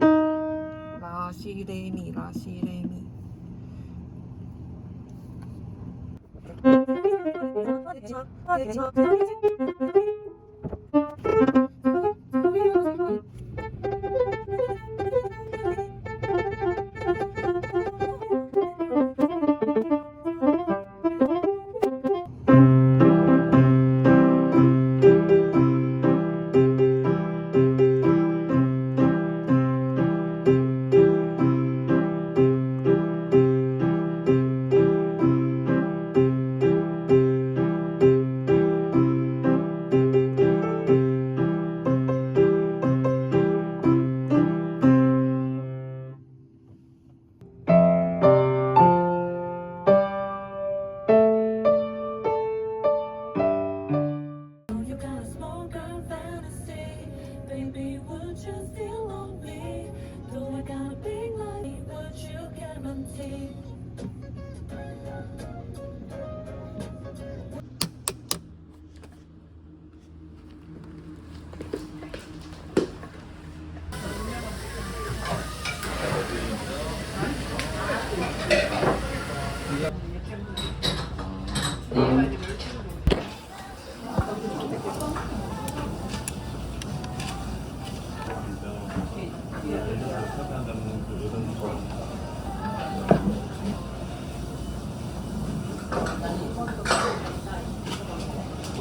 ラシレミラシレミ。Baby, would you still love me? Do I got a big life? Would you guarantee?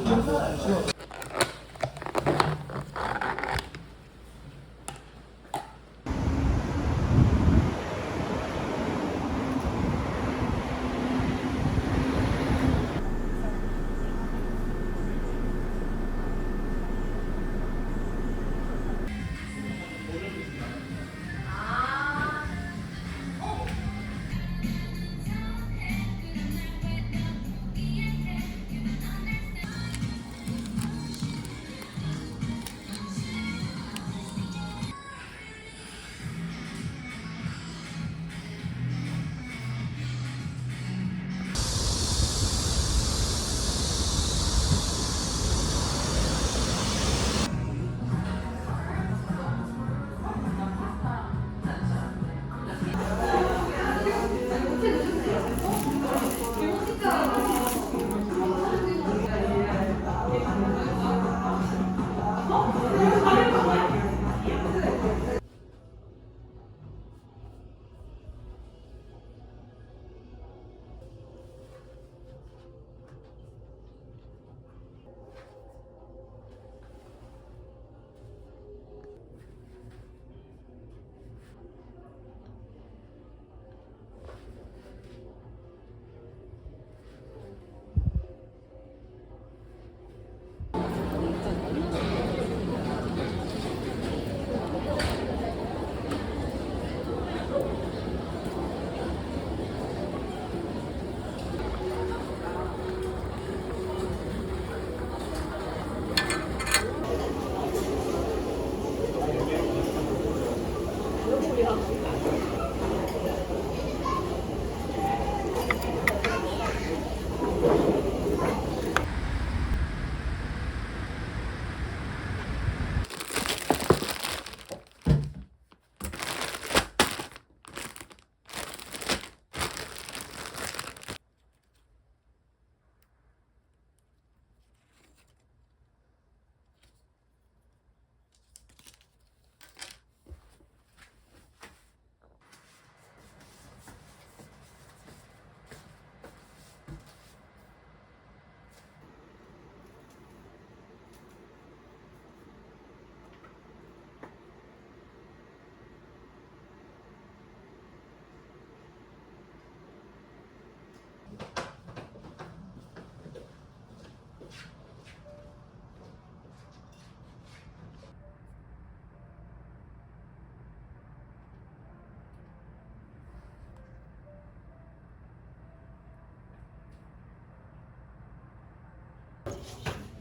そう。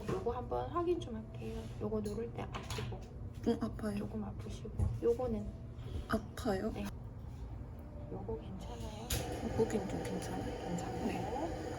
요거 한번 확인 좀 할게요. 요거 누를 때 아프고 응 아파요. 조금 아프시고 요거는 아파요? 네. 요거 괜찮아요? 보긴 좀 괜찮아요. 괜찮아요? 네.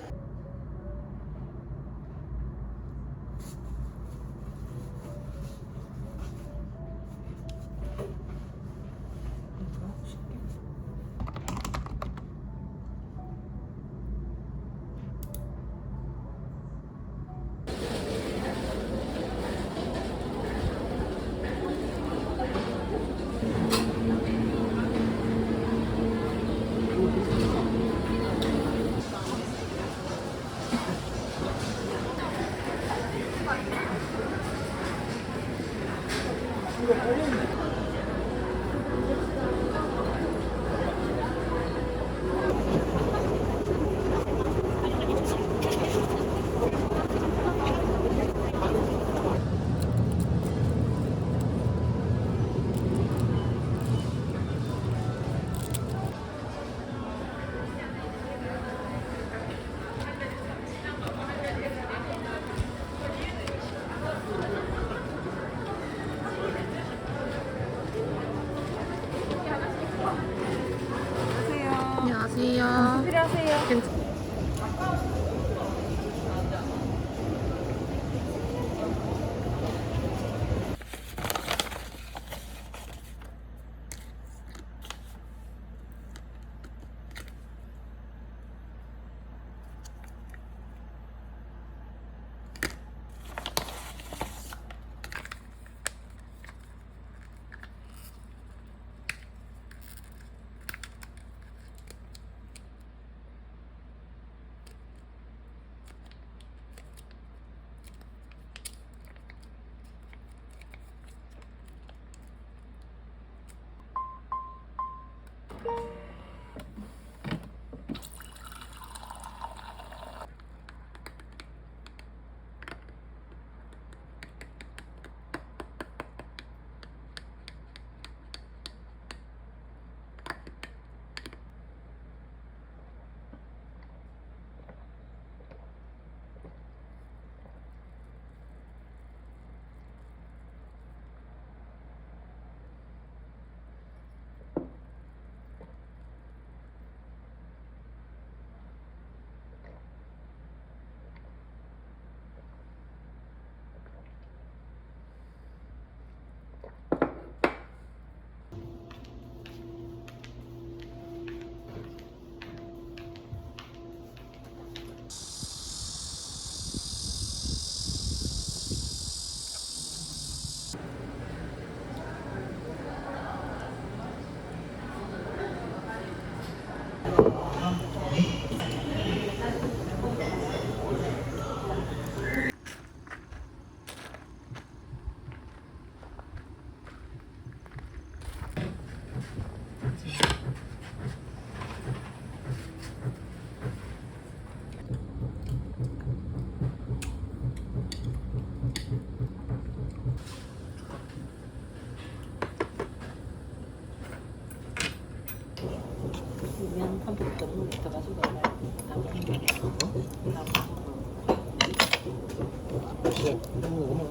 어?